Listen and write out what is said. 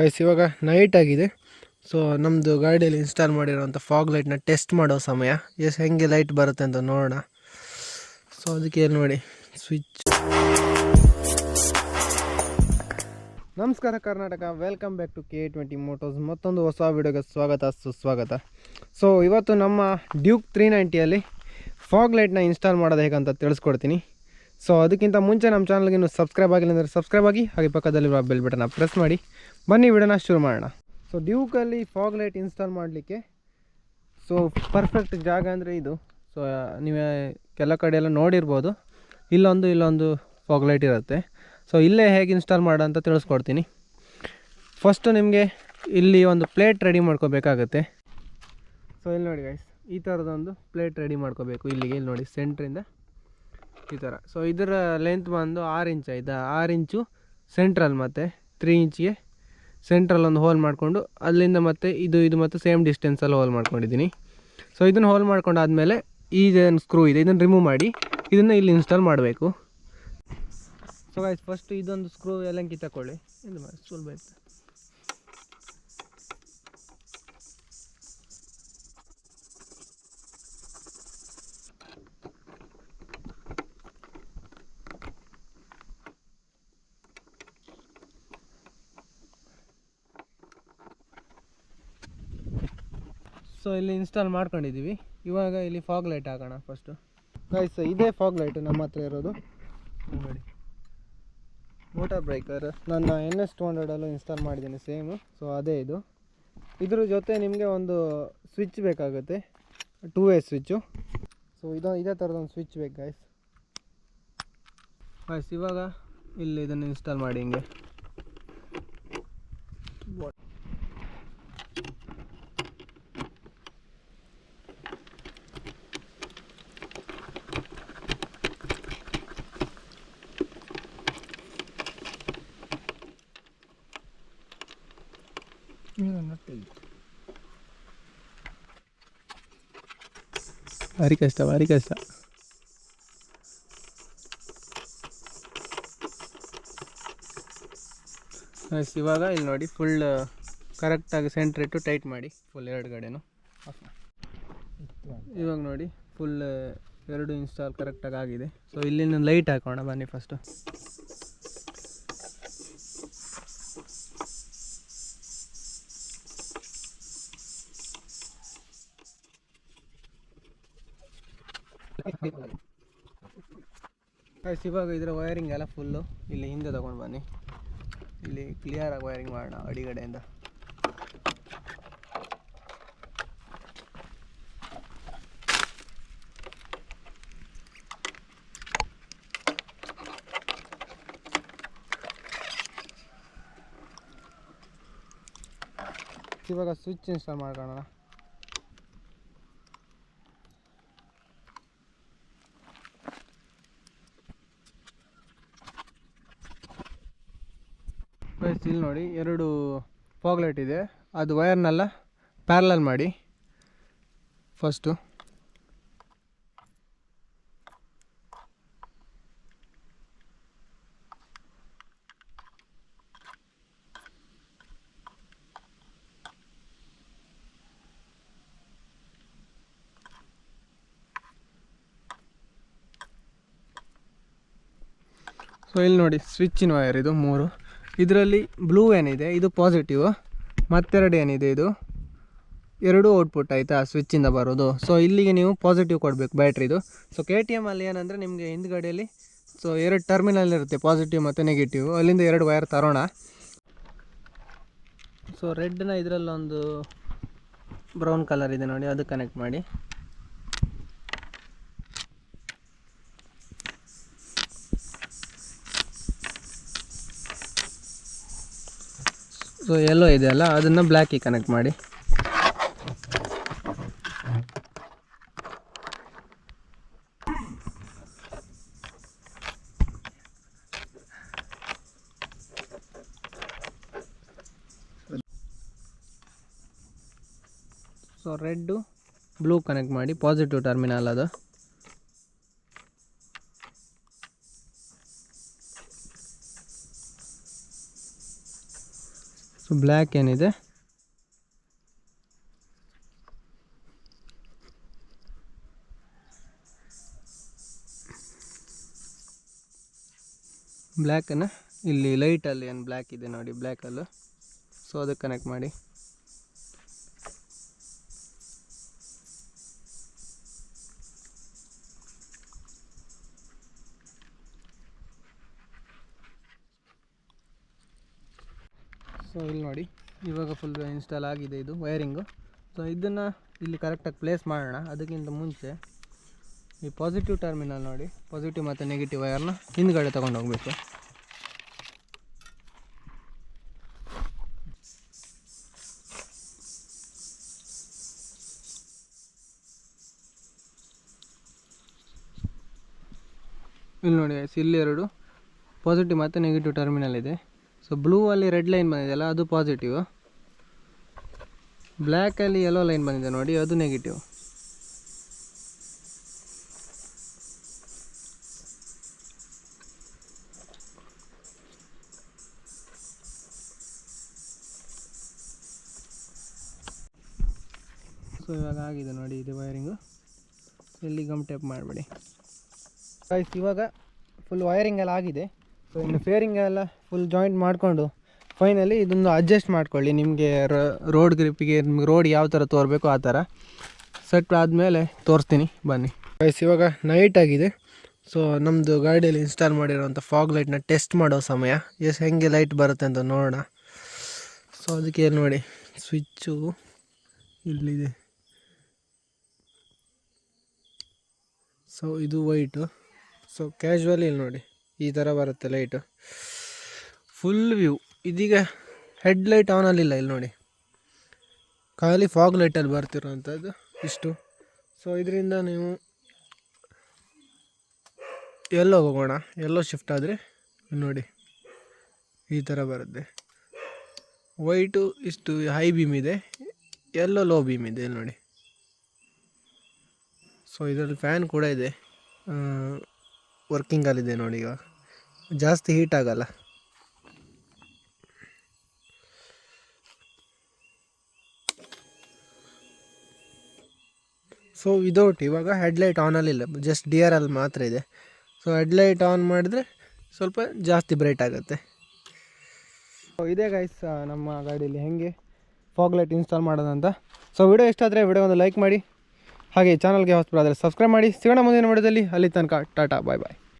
Guys ಇವಾಗ night ಆಗಿದೆ. So ನಮ್ಮದು ಗಾಡಿಯಲ್ಲಿ ಇನ್ಸ್ಟಾಲ್ ಮಾಡಿರೋಂಥ ಫಾಗ್ ಲೈಟ್ನ ಟೆಸ್ಟ್ ಮಾಡೋ ಸಮಯ. ಎಸ್ ಹೆಂಗೆ ಲೈಟ್ ಬರುತ್ತೆ ಅಂತ ನೋಡೋಣ. ಸೊ ಅದಕ್ಕೆ ಏನು ನೋಡಿ ಸ್ವಿಚ್ ನಮಸ್ಕಾರ Karnataka. Welcome back to K twenty motos ಮತ್ತೊಂದು ಹೊಸ ವಿಡಿಯೋಗೆ ಸ್ವಾಗತ, ಸುಸ್ವಾಗತ. ಸೊ ಇವತ್ತು ನಮ್ಮ ಡ್ಯೂಕ್ ತ್ರೀ ನೈಂಟಿಯಲ್ಲಿ ಫಾಗ್ ಲೈಟ್ನ ಇನ್ಸ್ಟಾಲ್ ಮಾಡೋದು ಹೇಗಂತ ತಿಳಿಸ್ಕೊಡ್ತೀನಿ. ಸೊ ಅದಕ್ಕಿಂತ ಮುಂಚೆ ನಮ್ಮ ಚಾನಲ್ಗೆ ನೀವು ಸಬ್ಸ್ಕ್ರೈಬ್ ಆಗಿಲ್ಲ ಅಂದರೆ ಸಬ್ಸ್ಕ್ರೈಬ್ ಆಗಿ, ಹಾಗೆ ಪಕ್ಕದಲ್ಲಿರುವ ಬೆಲ್ ಬಟನ್ನ ಪ್ರೆಸ್ ಮಾಡಿ. ಬನ್ನಿ, ವಿಡಿಯೋನ ಶುರು ಮಾಡೋಣ. ಸೊ ಡ್ಯೂಕಲ್ಲಿ ಫಾಗ್ ಲೈಟ್ ಇನ್ಸ್ಟಾಲ್ ಮಾಡಲಿಕ್ಕೆ ಸೊ ಪರ್ಫೆಕ್ಟ್ ಜಾಗ ಅಂದರೆ ಇದು. ಸೊ ನೀವು ಕೆಲ ಕಡೆ ಎಲ್ಲ ನೋಡಿರ್ಬೋದು. ಇಲ್ಲೊಂದು ಇಲ್ಲೊಂದು ಫಾಗ್ ಲೈಟ್ ಇರುತ್ತೆ. ಸೊ ಇಲ್ಲೇ ಹೇಗೆ ಇನ್ಸ್ಟಾಲ್ ಮಾಡೋ ಅಂತ ತಿಳಿಸ್ಕೊಡ್ತೀನಿ. ಫಸ್ಟು ನಿಮಗೆ ಇಲ್ಲಿ ಒಂದು ಪ್ಲೇಟ್ ರೆಡಿ ಮಾಡ್ಕೋಬೇಕಾಗತ್ತೆ. ಸೊ ಇಲ್ಲಿ ನೋಡಿ ಗೈಸ್ ಈ ಥರದೊಂದು ಪ್ಲೇಟ್ ರೆಡಿ ಮಾಡ್ಕೋಬೇಕು ಇಲ್ಲಿಗೆ, ಇಲ್ಲಿ ನೋಡಿ ಸೆಂಟ್ರಿಂದ ಈ ಥರ ಸೊ ಇದರ ಲೆಂತ್ ಬಂದು ಆರು ಇಂಚ್ ಆಯಿತಾ ಆರು ಇಂಚು ಸೆಂಟ್ರಲ್ ಮತ್ತು ತ್ರೀ ಇಂಚಿಗೆ ಸೆಂಟ್ರಲ್ ಒಂದು ಹೋಲ್ ಮಾಡಿಕೊಂಡು ಅಲ್ಲಿಂದ ಮತ್ತೆ ಇದು ಇದು ಮತ್ತು ಸೇಮ್ ಡಿಸ್ಟೆನ್ಸಲ್ಲಿ ಹೋಲ್ ಮಾಡ್ಕೊಂಡಿದ್ದೀನಿ. ಸೊ ಇದನ್ನು ಹೋಲ್ ಮಾಡ್ಕೊಂಡಾದ್ಮೇಲೆ ಇದೇನು ಸ್ಕ್ರೂ ಇದೆ. ಇದನ್ನು ರಿಮೂವ್ ಮಾಡಿ, ಇದನ್ನು ಇಲ್ಲಿ ಇನ್ಸ್ಟಾಲ್ ಮಾಡಬೇಕು. ಸೊ ಆಯ್ತು ಫಸ್ಟ್ ಇದೊಂದು ಸ್ಕ್ರೂ ಎಲ್ಲಂಕಿ ತಗೊಳ್ಳಿ ಇದು ಮಾಡಿ ಸುಲಭ ಸೊ ಇಲ್ಲಿ ಇನ್ಸ್ಟಾಲ್ ಮಾಡ್ಕೊಂಡಿದ್ದೀವಿ ಇವಾಗ ಇಲ್ಲಿ ಫಾಗ್ ಲೈಟ್ ಹಾಕೋಣ ಫಸ್ಟು ಗೈಸ್ ಇದೇ ಫಾಗ್ ಲೈಟ್ ನಮ್ಮ ಹತ್ರ ಇರೋದು. ನೋಡಿ. ಮೋಟಾರ್ ಬ್ರೇಕರ್ ನನ್ನ ಎನ್ ಎಸ್ ಟು ಹಂಡ್ರೆಡಲ್ಲೂ ಇನ್ಸ್ಟಾಲ್ ಮಾಡಿದ್ದೀನಿ ಸೇಮು ಸೊ ಅದೇ ಇದು. ಇದ್ರ ಜೊತೆ ನಿಮಗೆ ಒಂದು ಸ್ವಿಚ್ ಬೇಕಾಗುತ್ತೆ. ಟೂ ವೇ ಸ್ವಿಚ್ಚು ಸೊ ಇದು, ಇದೇ ಥರದೊಂದು ಸ್ವಿಚ್ ಬೇಕು ಗೈಸ್ ಗೈಸ್ ಇವಾಗ ಇಲ್ಲಿ ಇದನ್ನು ಇನ್ಸ್ಟಾಲ್ ಮಾಡಿ ಹಿಂಗೆ. ಭಾರಿ ಕಷ್ಟ ಭಾರಿ ಕಷ್ಟ ಇವಾಗ ಇಲ್ಲಿ ನೋಡಿ ಫುಲ್ ಕರೆಕ್ಟಾಗಿ ಸೆಂಟ್ರ್ ಇಟ್ಟು ಟೈಟ್ ಮಾಡಿ. ಫುಲ್ ಎರಡು ಕಡೆನೂ. ಇವಾಗ ನೋಡಿ ಫುಲ್ ಎರಡು ಇನ್ಸ್ಟಾಲ್ ಕರೆಕ್ಟಾಗಿ ಆಗಿದೆ. ಸೊ ಇಲ್ಲಿನ ಲೈಟ್ ಹಾಕೋಣ, ಬನ್ನಿ ಫಸ್ಟು ಗೈಸ್ ಇವಾಗ ಇದರ ವೈರಿಂಗ್ ಎಲ್ಲ ಫುಲ್ಲು ಇಲ್ಲಿ ಹಿಂದೆ ತಗೊಂಡು ಬನ್ನಿ. ಇಲ್ಲಿ ಕ್ಲಿಯರಾಗಿ ವೈರಿಂಗ್ ಮಾಡೋಣ ಅಡಿಗಡೆಯಿಂದ. ಇವಾಗ ಸ್ವಿಚ್ ಇನ್ಸ್ಟಾಲ್ ಮಾಡ್ಕೊಳ್ಳೋಣ. ಗೈಸ್ ಇಲ್ಲಿ ನೋಡಿ, ಎರಡು ಪೋಗ್ಲೆಟ್ ಇದೆ. ಅದು ವಯರ್ನೆಲ್ಲ ಪ್ಯಾರಲಲ್ ಮಾಡಿ. ಫಸ್ಟು. ಸೊ ಇಲ್ಲಿ ನೋಡಿ, ಸ್ವಿಚ್ಚಿನ ವಯರ್ ಇದು ಮೂರು. ಇದರಲ್ಲಿ ಬ್ಲೂ ಏನಿದೆ, ಇದು ಪಾಸಿಟಿವ್ ಮತ್ತೆರಡು ಏನಿದೆ ಇದು? ಎರಡು ಔಟ್ಪುಟ್ ಆಯಿತಾ ಸ್ವಿಚ್ಚಿಂದ ಬರೋದು. ಸೊ ಇಲ್ಲಿಗೆ ನೀವು ಪಾಸಿಟಿವ್ ಕೊಡಬೇಕು ಬ್ಯಾಟ್ರಿದು ಸೊ ಕೆ ಟಿ ಎಮಲ್ಲಿ ಏನಂದರೆ ನಿಮಗೆ ಹಿಂದ್ಗಡೆಯಲ್ಲಿ ಸೊ ಎರಡು ಟರ್ಮಿನಲ್ ಇರುತ್ತೆ ಪಾಸಿಟಿವ್ ಮತ್ತು ನೆಗೆಟಿವ್ ಅಲ್ಲಿಂದ ಎರಡು ವೈರ್ ತರೋಣ. ಸೊ ರೆಡ್ನ ಇದರಲ್ಲೊಂದು ಬ್ರೌನ್ ಕಲರ್ ಇದೆ ನೋಡಿ, ಅದು ಕನೆಕ್ಟ್ ಮಾಡಿ. ಸೊ ಎಲ್ಲೋ ಇದೆಯಲ್ಲ, ಅದನ್ನು ಬ್ಲ್ಯಾಕಿಗೆ ಕನೆಕ್ಟ್ ಮಾಡಿ. ಸೊ ರೆಡ್ಡು ಬ್ಲೂ ಕನೆಕ್ಟ್ ಮಾಡಿ ಪಾಸಿಟಿವ್ ಟರ್ಮಿನಲ್ ಅದು. ಸೊ ಬ್ಲ್ಯಾಕ್ ಏನಿದೆ? ಬ್ಲ್ಯಾಕನ್ನು ಇಲ್ಲಿ ಲೈಟಲ್ಲಿ ಏನು ಬ್ಲ್ಯಾಕ್ ಇದೆ ನೋಡಿ ಬ್ಲ್ಯಾಕಲ್ಲು ಸೊ ಅದಕ್ಕೆ ಕನೆಕ್ಟ್ ಮಾಡಿ. ಸೊ ಇಲ್ಲಿ ನೋಡಿ. ಇವಾಗ ಫುಲ್ ಇನ್ಸ್ಟಾಲ್ ಆಗಿದೆ ಇದು ವೈರಿಂಗು ಸೊ ಇದನ್ನು ಇಲ್ಲಿ ಕರೆಕ್ಟಾಗಿ ಪ್ಲೇಸ್ ಮಾಡೋಣ. ಅದಕ್ಕಿಂತ ಮುಂಚೆ ಈ ಪಾಸಿಟಿವ್ ಟರ್ಮಿನಲ್ ನೋಡಿ. ಪಾಸಿಟಿವ್ ಮತ್ತು ನೆಗೆಟಿವ್ ವೈರ್ನ ಹಿಂದ್ಗಡೆ ತೊಗೊಂಡು ಹೋಗಬೇಕು. ಇಲ್ಲಿ ನೋಡಿ ಇಲ್ಲಿ ಎರಡು ಪಾಸಿಟಿವ್ ಮತ್ತು ನೆಗೆಟಿವ್ ಟರ್ಮಿನಲ್ ಇದೆ. ಸೊ ಬ್ಲೂ ಅಲ್ಲಿ ರೆಡ್ ಲೈನ್ ಬಂದಿದೆಯಲ್ಲ, ಅದು ಪಾಸಿಟಿವ್ ಬ್ಲ್ಯಾಕಲ್ಲಿ ಯೆಲ್ಲೋ ಲೈನ್ ಬಂದಿದೆ ನೋಡಿ, ಅದು ನೆಗೆಟಿವ್ ಸೊ ಇವಾಗ ಆಗಿದೆ ನೋಡಿ ಇದು ವೈರಿಂಗು ಇಲ್ಲಿ ಗಮ್ ಟೇಪ್ ಮಾಡಬೇಡಿ. ಇವಾಗ ಫುಲ್ ವೈರಿಂಗ್ ಎಲ್ಲ ಆಗಿದೆ. ಸೊ ಇನ್ನು ಫೇರಿಂಗ್ ಎಲ್ಲ ಫುಲ್ ಜಾಯಿಂಟ್ ಮಾಡಿಕೊಂಡು ಫೈನಲಿ ಇದೊಂದು ಅಡ್ಜಸ್ಟ್ ಮಾಡ್ಕೊಳ್ಳಿ. ನಿಮಗೆ ರೋಡ್ ಗ್ರಿಪ್ಪಿಗೆ ನಿಮ್ಗೆ ರೋಡ್ ಯಾವ ಥರ ತೋರಬೇಕು ಆ ಥರ ಸೆಟ್ ಆದಮೇಲೆ ತೋರಿಸ್ತೀನಿ. ಬನ್ನಿ. ಗೈಸ್ ಇವಾಗ ನೈಟ್ ಆಗಿದೆ. ಸೊ ನಮ್ಮದು ಗಾಡಿಯಲ್ಲಿ ಇನ್ಸ್ಟಾಲ್ ಮಾಡಿರೋಂಥ ಫಾಗ್ ಲೈಟ್ನ ಟೆಸ್ಟ್ ಮಾಡೋ ಸಮಯ. ಎಸ್ ಹೆಂಗೆ ಲೈಟ್ ಬರುತ್ತೆ ಅಂತ ನೋಡೋಣ. ಸೊ ಅದಕ್ಕೆ ಏನು ನೋಡಿ ಸ್ವಿಚ್ಚು ಇಲ್ಲಿದೆ. ಸೊ ಇದು ವೈಟು ಸೊ ಕ್ಯಾಶುವಲಿ ಇಲ್ಲಿ ನೋಡಿ. ಈ ಥರ ಬರುತ್ತೆ ಲೈಟು ಫುಲ್ ವ್ಯೂ ಇದೀಗ ಹೆಡ್ ಲೈಟ್ ಆನಲ್ಲಿಲ್ಲ ಇಲ್ಲಿ ನೋಡಿ. ಖಾಲಿ ಫಾಗ್ ಲೈಟಲ್ಲಿ ಬರ್ತಿರೋವಂಥದ್ದು ಇಷ್ಟು. ಸೊ ಇದರಿಂದ ನೀವು ಎಲ್ಲೋ ಹೋಗೋಣ. ಎಲ್ಲೋ ಶಿಫ್ಟ್ ಆದರೆ ನೋಡಿ ಈ ಥರ ಬರುತ್ತೆ. ವೈಟು ಇಷ್ಟು ಹೈ ಬೀಮ್ ಇದೆ. ಎಲ್ಲೋ ಲೋ ಬೀಮ್ ಇದೆ, ಇಲ್ಲಿ ನೋಡಿ. ಸೊ ಇದರಲ್ಲಿ ಫ್ಯಾನ್ ಕೂಡ ಇದೆ. ವರ್ಕಿಂಗಲ್ಲಿದೆ ನೋಡಿ ಈಗ. ಜಾಸ್ತಿ ಹೀಟ್ ಆಗಲ್ಲ. ಸೊ ವಿದೌಟ್ ಇವಾಗ ಹೆಡ್ಲೈಟ್ ಆನಲ್ಲಿಲ್ಲ ಜಸ್ಟ್ ಡಿ ಆರ್ ಅಲ್ಲಿ ಮಾತ್ರ ಇದೆ. ಸೊ ಹೆಡ್ಲೈಟ್ ಆನ್ ಮಾಡಿದ್ರೆ ಸ್ವಲ್ಪ ಜಾಸ್ತಿ ಬ್ರೈಟ್ ಆಗುತ್ತೆ. ಇದೇ ಗೈಸ್ ನಮ್ಮ ಗಾಡೀಲಿ ಹೆಂಗೆ ಫಾಗ್ಲೈಟ್ ಇನ್ಸ್ಟಾಲ್ ಮಾಡೋದಂತ. ಸೊ ವಿಡಿಯೋ ಇಷ್ಟ ಆದರೆ ವಿಡಿಯೋ ಒಂದು ಲೈಕ್ ಮಾಡಿ. ಹಾಗೆ ಚಾನಲ್ಗೆ ಹೊಸಬರಾದರೆ ಸಬ್ಸ್ಕ್ರೈಬ್ ಮಾಡಿ. ಸಿಗೋಣ ಮುಂದಿನ ವಿಡಿಯೋದಲ್ಲಿ ಅಲ್ಲಿ ತನಕ ಟಾಟಾ ಬಾಯ್ ಬಾಯ್